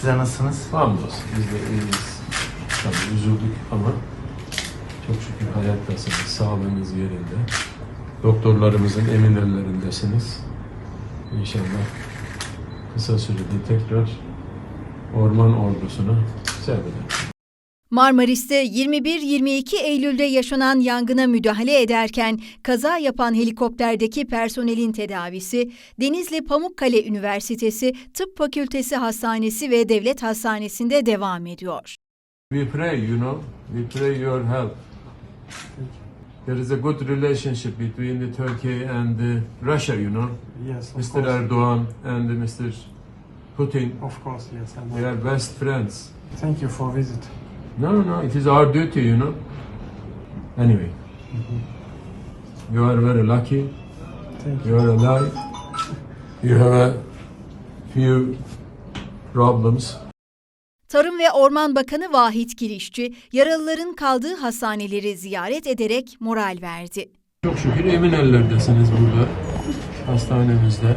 Size nasılsınız? Hamdolsun biz de iyiyiz. Tabii üzüldük ama çok şükür hayattasınız, sağlığınız yerinde. Doktorlarımızın emin ellerindesiniz. İnşallah kısa sürede tekrar orman ordusuna sevk. Marmaris'te 21-22 Eylül'de yaşanan yangına müdahale ederken kaza yapan helikopterdeki personelin tedavisi Denizli Pamukkale Üniversitesi Tıp Fakültesi Hastanesi ve Devlet Hastanesi'nde devam ediyor. We pray, you know, we pray your help. There is a good relationship between the Turkey and the Russia, you know. Yes, of Mr. course. Erdogan and Mr. Putin, Of course, yes. I know. they are best friends. Thank you for visit. No, no, no. It is our duty, you know. Anyway, you are very lucky. Thank you. You are alive. You have a few problems. Tarım ve Orman Bakanı Vahit Kirişçi, yaralıların kaldığı hastaneleri ziyaret ederek moral verdi. Çok şükür emin ellerdesiniz burada. Hastanemizde.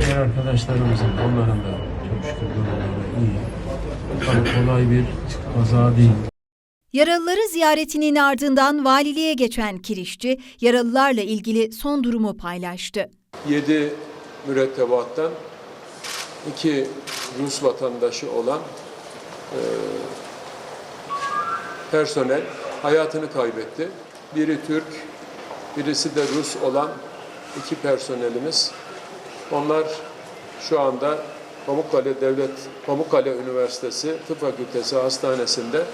Diğer arkadaşlarımızın, onların da çok şükür durumları iyi. Kolay bir kaza değil. Yaralıları ziyaretinin ardından valiliğe geçen Kirişçi, yaralılarla ilgili son durumu paylaştı. 7 mürettebattan iki Rus vatandaşı olan e, personel hayatını kaybetti. Biri Türk, birisi de Rus olan iki personelimiz. Onlar şu anda Pamukkale Devlet Pamukkale Üniversitesi Tıp Fakültesi Hastanesi'nde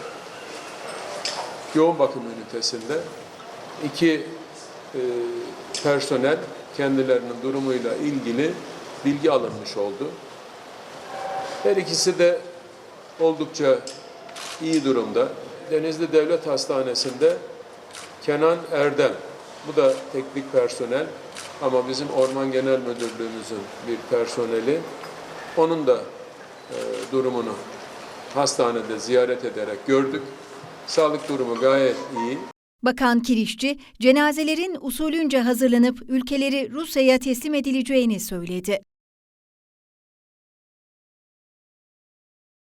yoğun bakım ünitesinde iki e, personel kendilerinin durumuyla ilgili bilgi alınmış oldu. Her ikisi de oldukça iyi durumda. Denizli Devlet Hastanesi'nde Kenan Erdem, bu da teknik personel ama bizim Orman Genel Müdürlüğümüzün bir personeli. Onun da e, durumunu hastanede ziyaret ederek gördük. Sağlık durumu gayet iyi. Bakan Kirişçi, cenazelerin usulünce hazırlanıp ülkeleri Rusya'ya teslim edileceğini söyledi.